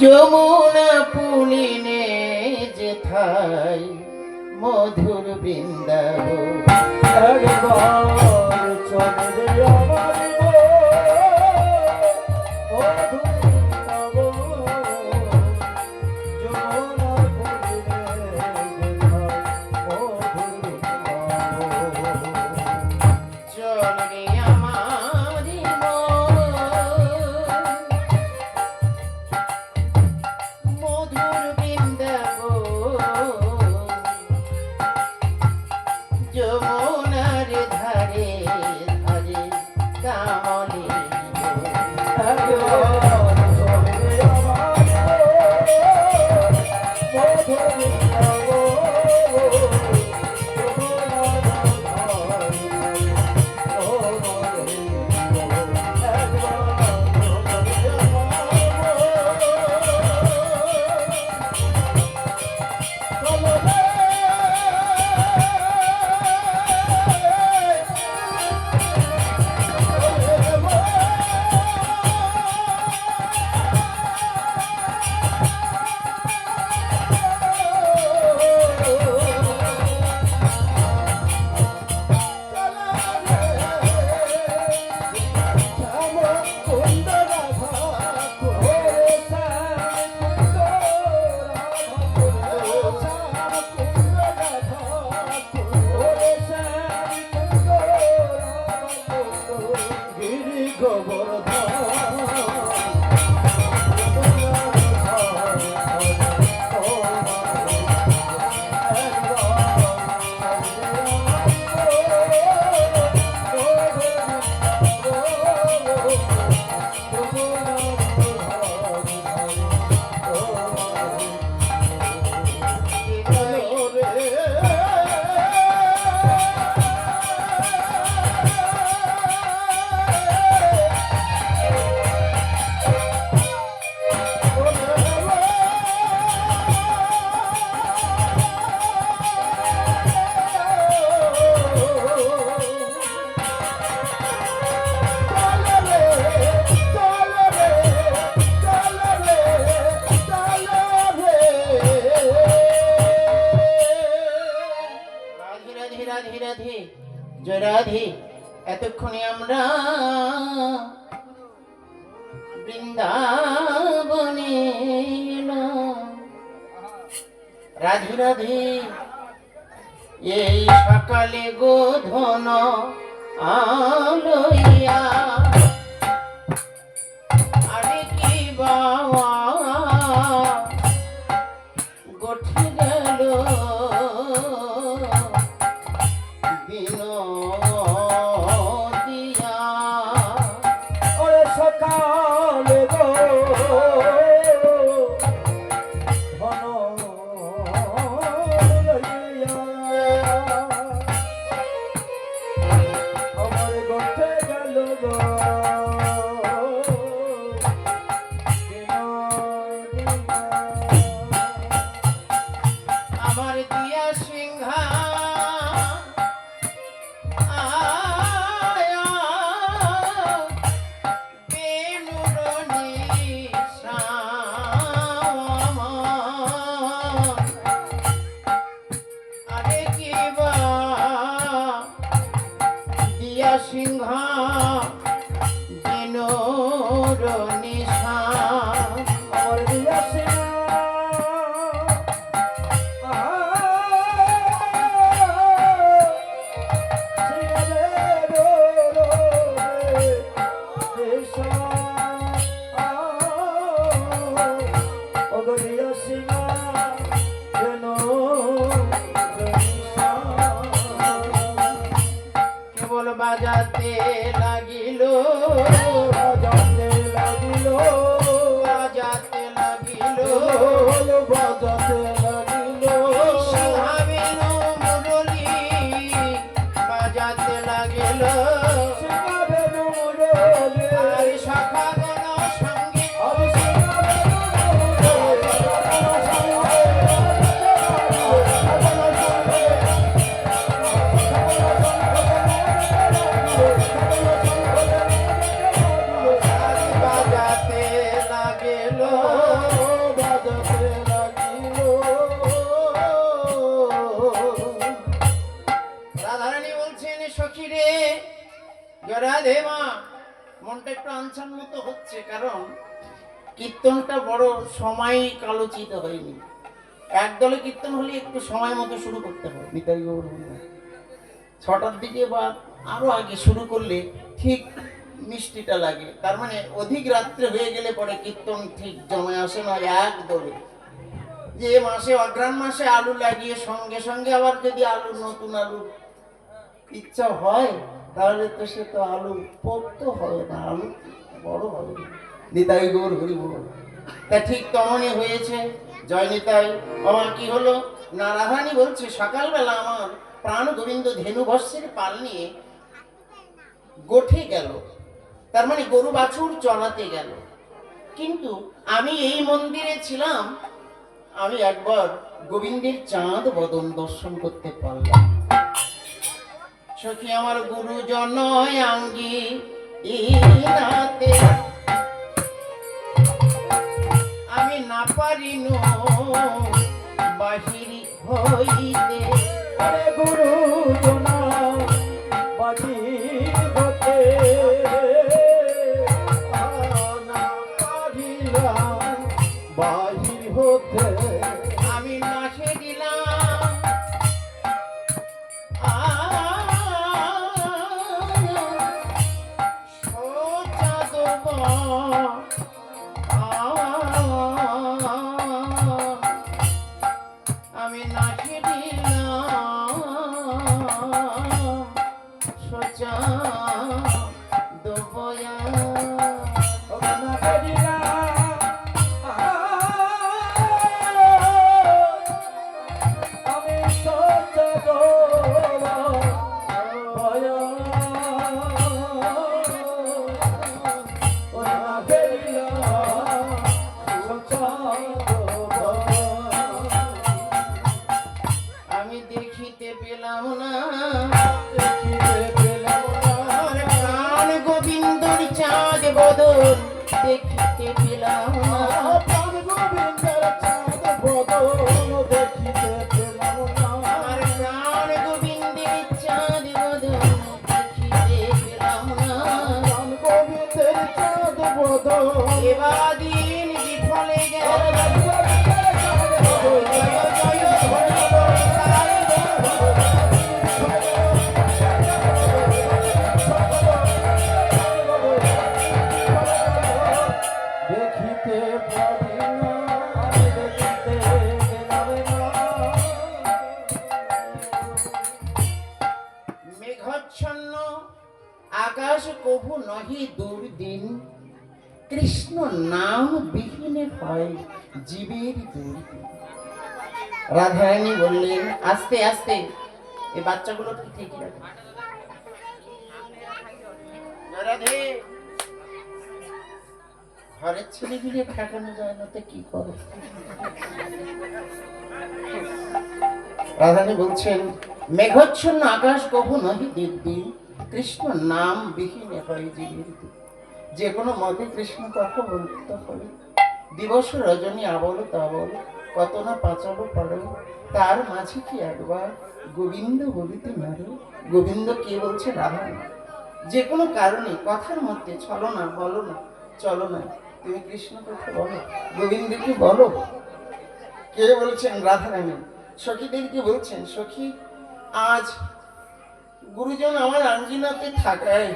যমুনা পুলিনে যেথায় মধুর বৃন্দাব একবার লাগিল মনটা একটু আনছান মতো হচ্ছে কারণ কীর্তনটা বড় সময় কালোচিত হয়নি। একদলে কীর্তন হলে একটু সময় মতো শুরু করতে হবে গৌর ছটার দিকে বা আরও আগে শুরু করলে ঠিক মিষ্টিটা লাগে। তার মানে অধিক রাত্রে হয়ে গেলে পরে কীর্তন ঠিক জমে আসে না এক দলে। যে মাসে অগ্রাণ মাসে আলু লাগিয়ে সঙ্গে সঙ্গে আবার যদি আলু নতুন আলু ইচ্ছা হয় তাহলে তো সে তো আলু পোক্ত হবে না, আলু বড় হবে নিতাই গৌর হরি তা ঠিক তেমনই হয়েছে জয় নিতাই আমার কি হলো? না রাধারানী বলছে, সকালবেলা আমার প্রাণ গোবিন্দ ধেনু ভস্যের পাল নিয়ে গোঠে গেল। তার মানে গরু বাছুর চড়াতে গেল। কিন্তু আমি এই মন্দিরে ছিলাম, আমি একবার গোবিন্দের চাঁদ বদন দর্শন করতে পারলাম সখী আমার গুরুজন আঙ্গি ইনাতে। আমি না পারিন বাহির হইতে। আরে topic. মেঘাচ্ছন্ন আকাশ কভু নহি দুর্দিন কৃষ্ণ নাম বিহীনে হয় জীবের দুর্দিন রাধারানী বললেন, আস্তে আস্তে, এই বাচ্চাগুলো কি ঠিক রাখে ঘরের ছেলে গিয়ে ঠেকানো যায়, না তো কি করে? রাধানী বলছেন মেঘচ্ছন্ন আকাশ কভু নহি দিব্যি কৃষ্ণ নাম বিহীনে হয় জীবের যে কোনো মতে কৃষ্ণ কথা বলতে হবে দিবস রজনী আবল তাবল, কত না পাচালো পারো তার মাঝে কি একবার গোবিন্দ বলিতে মারো গোবিন্দ কে বলছে? রাধা না। যে কোনো কারণে, কথার মধ্যে, চলো না, বলো না, চলো না। তুমি কৃষ্ণ কথা বলো। গোবিন্দকে বলো। কে বলছেন? রাধারানী। সখীদেরকে বলছেন? সখী আজ গুরুজন আমার আঞ্জিনাতে থাকায়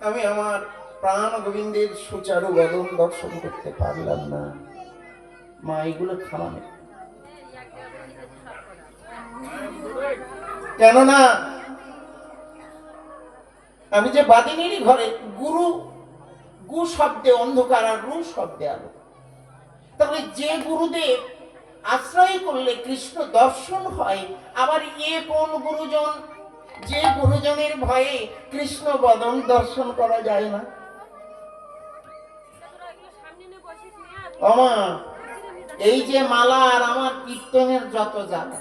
আমি আমার প্রাণ গোবিন্দের সুচারু বদন দর্শন করতে পারলাম না। মা, এগুলো খাওয়ানো কেননা আমি যে বাদিনীরই ঘরে গুরু, গু শব্দে অন্ধকার আর রু শব্দে আলো। তবে যে গুরুদেব আশ্রয় করলে কৃষ্ণ দর্শন হয়। আবার এ কোন গুরুজন? যে গুরুজনের ভয়ে কৃষ্ণ বদন দর্শন করা যায় না। অমা এই যে মালা আর আমার কীর্তনের যত জ্বালা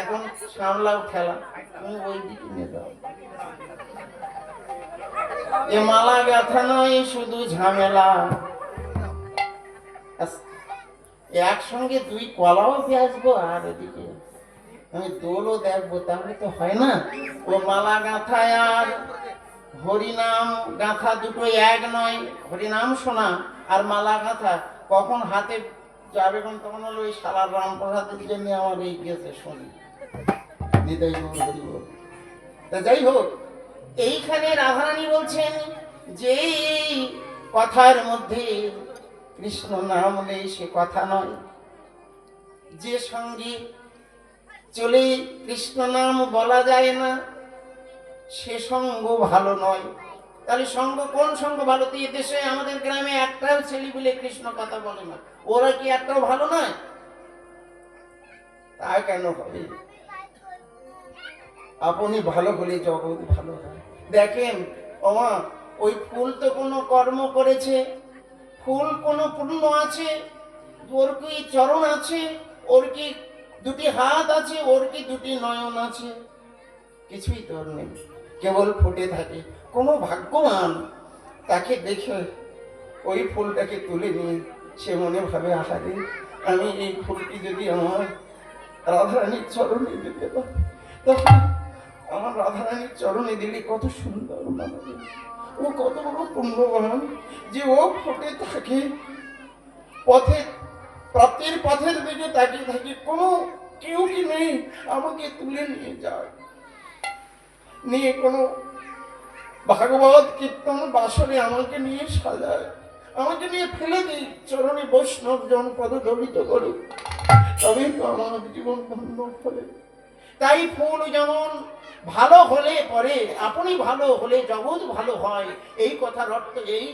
এখন সামলাও খেলা, তুমি ওই দিকে নিয়ে যাও। এ মালা গাথা নয়, শুধু ঝামেলা। একসঙ্গে দুই কলাও পেঁয়াজবো আর এদিকে আমি দোলও দেখব তাহলে তো হয় না। ও মালা গাঁথায় আর হরিনাম গাঁথা দুটো এক নয়। হরিনাম শোনা আর মালা গাঁথা, কখন হাতে যাবে কোন তখন হলো ওই সালার রামপ্রসাদের জন্য আমার এই গেছে শুনি। তা যাই হোক, এইখানে রাধারানী বলছেন যে, এই কথার মধ্যে কৃষ্ণ নাম নেই সে কথা নয়। যে সঙ্গে চলে কৃষ্ণ নাম বলা যায় না, সে সঙ্গ ভালো নয়। তাহলে সঙ্গ কোন সঙ্গ ভালো? তো দেশে আমাদের গ্রামে একটাও ছেলে বলে কৃষ্ণ কথা বলে না। ওরা কি একটাও ভালো নয়? তা কেন হবে? আপনি ভালো হলে জগৎ ভালো হয়। দেখেন, ওমা, ওই ফুল তো কোনো কর্ম করেছে ফুল কোনো পূর্ণ আছে? ওর কি চরণ আছে? ওর কি দুটি হাত আছে? ওর কি দুটি নয়ন আছে? কিছুই তোর নেই। কেবল ফুটে থাকে। কোনো ভাগ্যবান তাকে দেখে ওই ফুলটাকে তুলে নিয়ে সে মনে ভাবে আশা দিন আমি এই ফুলটি যদি আমার রাধারানীর চরণে দিতে পারি, তখন আমার রাধারানীর চরণে দিলে কত সুন্দর মানাবে ও কত বড় পুণ্যবান যে ও ফুটে থাকে। পথে প্রাপ্তির পথের দিকে তাকিয়ে থাকি। কোনো কেউ কি নেই, আমাকে তুলে নিয়ে যায়। নিয়ে কোনো ভাগবত কীর্তন বাসরে আমাকে নিয়ে সাজায়। আমাকে নিয়ে ফেলে দিই চরণে বৈষ্ণব জন পদ দলিত করুক। তবেই তো আমার জীবন ধন্য হবে তাই ফুল যেমন ভালো হলে পরে, আপনি ভালো হলে জগৎ ভালো হয়। এই কথার অর্থ এই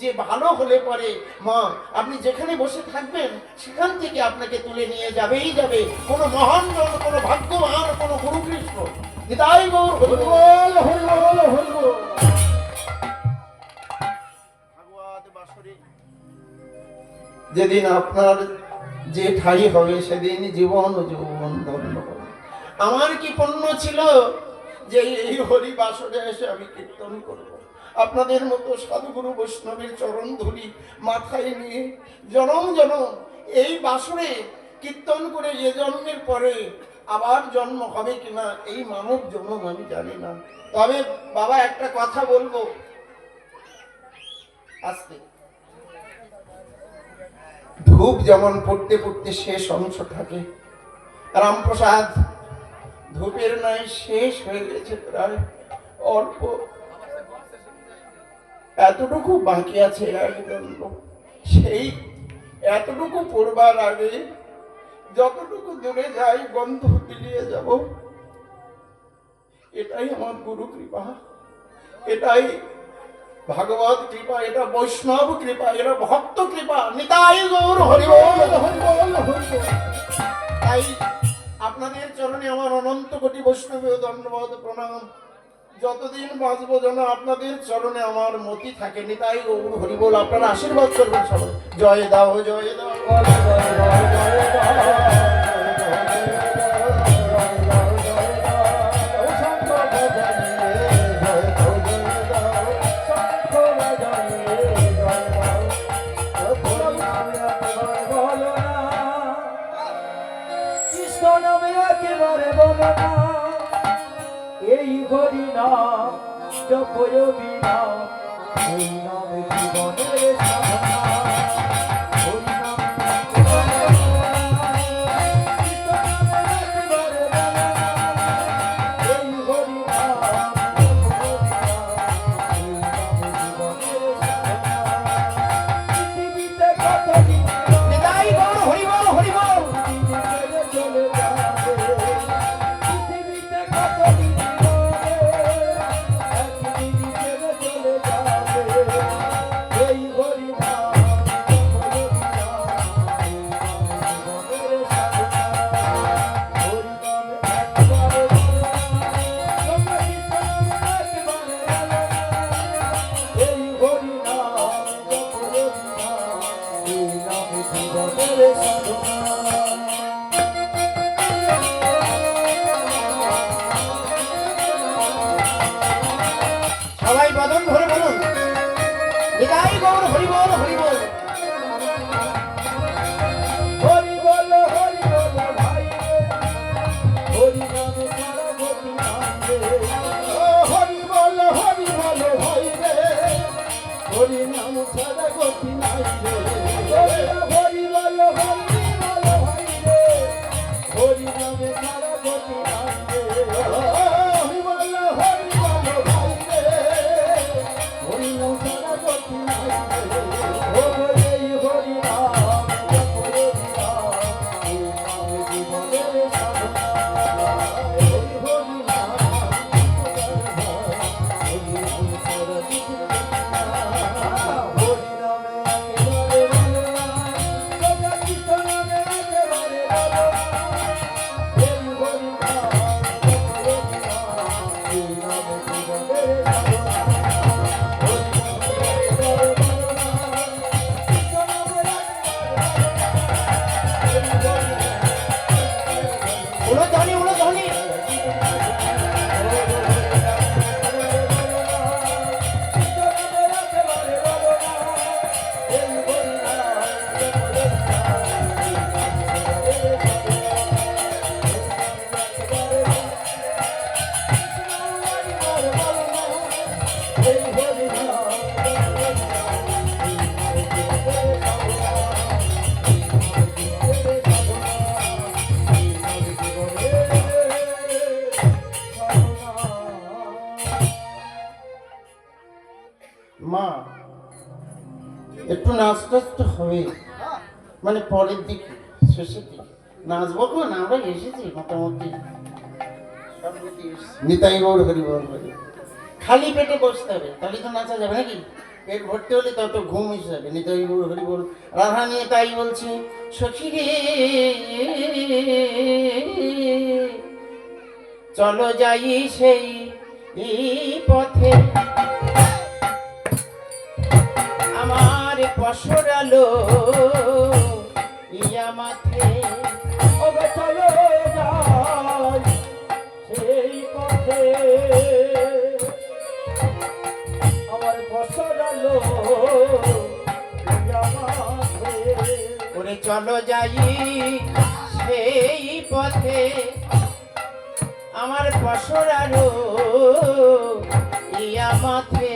যে ভালো হলে পরে, মা, আপনি যেখানে বসে থাকবেন, সেখান থেকে আপনাকে তুলে নিয়ে যাবেই যাবে। কোনো মহান জন কোনো ভাগ্যবান, কোনো গুরু কৃষ্ণ নিতাই গৌর যেদিন আপনার যে ঠাই হবে সেদিন জীবন ও যৌবন ধন্য। আমার কি পণ্য ছিল যে এই হরি বাসরে এসে আমি কীর্তন করব? আপনাদের মতো সাধুগুরু বৈষ্ণবের চরণ ধুলি মাথায় নিয়ে জনম জনম এই বাসরে কীর্তন করে যে জন্মের পরে আবার জন্ম হবে কিনা, এই মানব জন্ম আমি জানি না। তবে বাবা, একটা কথা বলব। আসতে। ধূপ যেমন পড়তে পড়তে শেষ অংশ থাকে, রামপ্রসাদ ধূপের নয়, শেষ হয়ে গেছে প্রায় অল্প। এতটুকু বাকি আছে একদম সেই এতটুকু পড়বার আগে যতটুকু দূরে যাই গন্ধ বিলিয়ে যাব। এটাই আমার গুরু কৃপা। এটাই ভাগবত কৃপা, এটা বৈষ্ণব কৃপা, এটা ভক্ত কৃপা। নিতাই গৌর হরি বল। হরি বল হরি বল। তাই আপনাদের চরণে আমার অনন্ত কোটি বৈষ্ণবীয় ধন্যবাদ, প্রণাম। যতদিন বাঁচবো যেন আপনাদের চরণে আমার মতি থাকেনি, তাই গৌর হরি বল আপনার আশীর্বাদ করবেন সবাই। জয় দাও জয় দাও। জপয়বি নাম এই নামে জীবনের সাধনা। সবাই বদন ধরে হবে। মানে পরের দিকে শেষের দিকে। নাচবো কোন? আমরা এসেছি মোটামুটি। নিতাই গৌর হরি বল। খালি পেটে বসতে হবে তাহলে তো নাচা যাবে নাকি? পেট ভর্তি হলে তত ঘুম এসে যাবে নিতাই গৌর হরি বল রাধা নিয়ে তাই বলছে সখী রে চলো যাই সেই পথে। পশরালো ইয়া মাথে ওগো চলো যাই সেই পথে। আমার মাঝে ওরে চলো যাই সেই পথে। আমার পশরালো ইয়া মাথে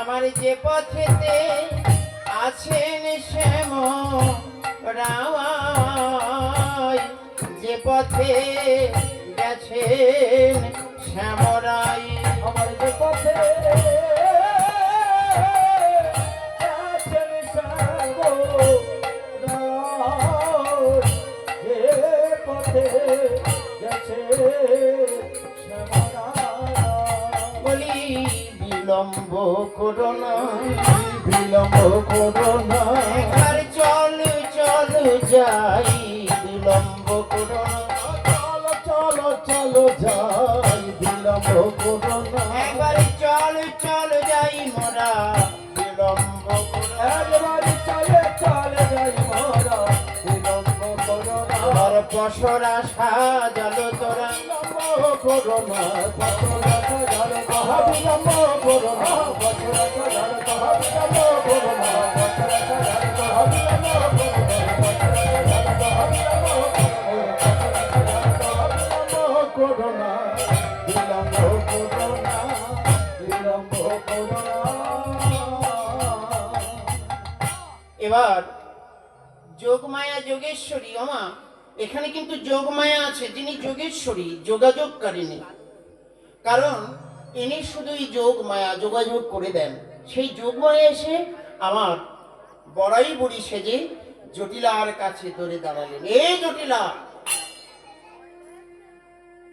আমার যে পথেতে আছেন শ্যাম রাওয়াই যে পথে গেছেন শ্যামরাই আমার যে পথে করো না বিলম্ব করো না একবার চল চল যাই বিলম্ব করো না চলো চলো চলো যাই বিলম্ব করো না একবার চল চল যাই মোরা বিলম্ব করো। একবারে চলে চলে যাই মোরা বিলম্ব করো না পশরা সাজালো তোরা। বিলম্ব করো না এবার যোগমায়া যোগেশ্বরী ওমা এখানে কিন্তু যোগমায়া আছে যিনি যোগেশ্বরী যোগাযোগকারিণী। কারণ ইনি শুধুই যোগ মায়া, যোগাযোগ করে দেন। সেই যোগমায়া এসে আমার বড়াই বুড়ি সেজে জটিলার কাছে ধরে দাঁড়ালেন। এই জটিলা!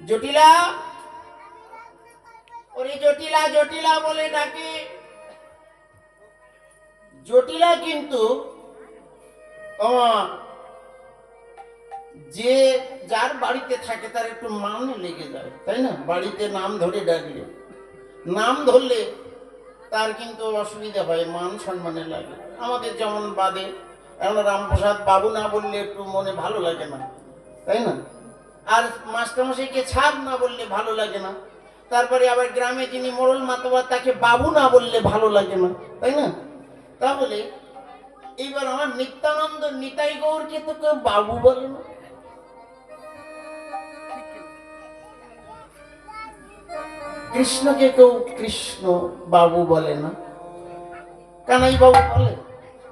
জটিলা! ওরে জটিলা জটিলা বলে ডাকে। জটিলা কিন্তু যে যার বাড়িতে থাকে তার একটু মান লেগে যায়, তাই না? বাড়িতে নাম ধরে ডাকলে। নাম ধরলে তার কিন্তু অসুবিধা হয়, মান সম্মানে লাগে। আমাদের যেমন বাদে এখন রামপ্রসাদ বাবু না বললে একটু মনে ভালো লাগে না, তাই না? আর মাস্টারমশাইকে ছাদ না বললে ভালো লাগে না। তারপরে আবার গ্রামে যিনি মোড়ল মাতবার তাকে বাবু না বললে ভালো লাগে না, তাই না? তাহলে এইবার আমার নিত্যানন্দ নিতাই গৌরকে তো কেউ বাবু বলে না। কৃষ্ণকে কেউ কৃষ্ণ বাবু বলে না। কানাই বাবু বলে।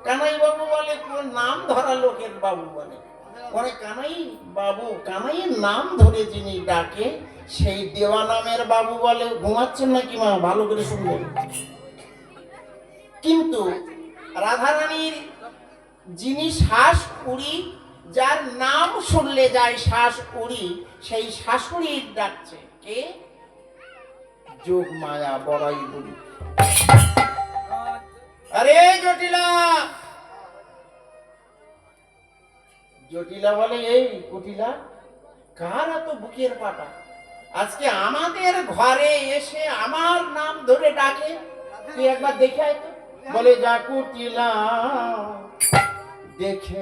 কানাই বাবু বলে নাম ধরা লোকের বাবু বলে। পরে কানাই বাবু, কানাইয়ের নাম ধরে যিনি ডাকে, সেই দেওয়া নামের বাবু বলে। ঘুমাচ্ছেন নাকি মা? ভালো করে শুনবেন। কিন্তু রাধারানীর যিনি শ্বাস উড়ি যার নাম শুনলে যায় শ্বাস উড়ি সেই শাশুড়ির ডাকছে। কে? যোগ মায়া, বড়াই বুড়ি আরে, জটিলা! জটিলা বলে এই, কুটিলা, কার এত বুকের পাটা? আজকে আমাদের ঘরে এসে আমার নাম ধরে ডাকে। তুই একবার দেখে আয় তো। বলে, যা কুটিলা, দেখে।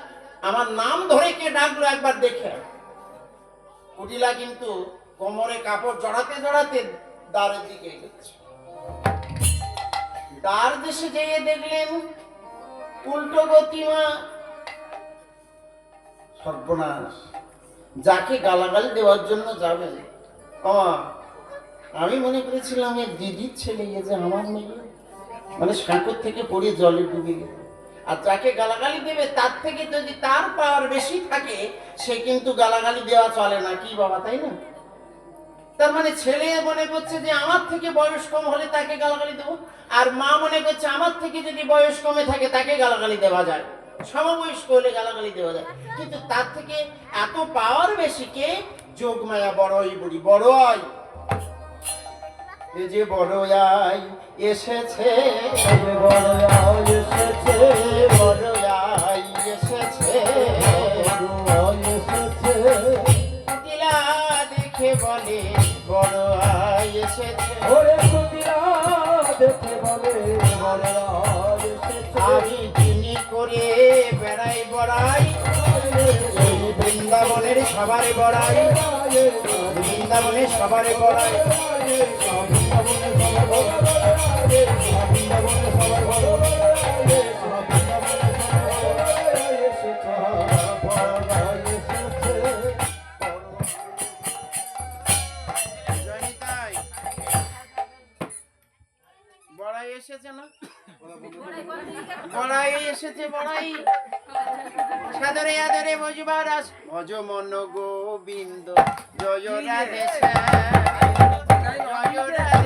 আমার নাম ধরে কে ডাকলো একবার দেখে কুটিলা কিন্তু কোমরে কাপড় জড়াতে জড়াতে দ্বারের দিকে এগোচ্ছে। দ্বার দেশে যেয়ে দেখলেন উল্টো গতিমা। সর্বনাশ, যাকে গালাগাল দেওয়ার জন্য যাবে আমা মনে করেছিলাম এর দিদির ছেলে যে আমার মেয়ে। মানে সাঁকর থেকে পড়ে জলে ডুবে গেল। আর যাকে গালাগালি দেবে, তার থেকে যদি তার পাওয়ার বেশি থাকে, সে কিন্তু গালাগালি দেওয়া চলে না। কি বাবা, তাই না? তার মানে ছেলে মনে করছে যে আমার থেকে বয়স কম হলে তাকে গালাগালি দেবো, আর মা মনে করছে আমার থেকে যদি বয়স কমে থাকে, তাকে গালাগালি দেওয়া যায়। সমবয়স্ক হলে গালাগালি দেওয়া যায়। কিন্তু তার থেকে এত পাওয়ার বেশি কে? যোগমায়া বড়ই বুড়ি বড় আই এ যে বড় আই এসেছে বড় আয় এসেছে বড় আই এসেছে বড় আয় এসেছে। কুটিলা দেখে বলে বড় এসেছে। ওরে কুটিলা দেখে বলে বড় আয় এসেছে। আমি যিনি করে বেড়াই বড়াই বৃন্দাবনের সবার বড়াই। বৃন্দাবনের সবার বড়াই। বড়াই এসেছে বড়াই। সাদরে আদরে বজবার আস ভজ মন গোবিন্দ জয় রাধে জয় রাধে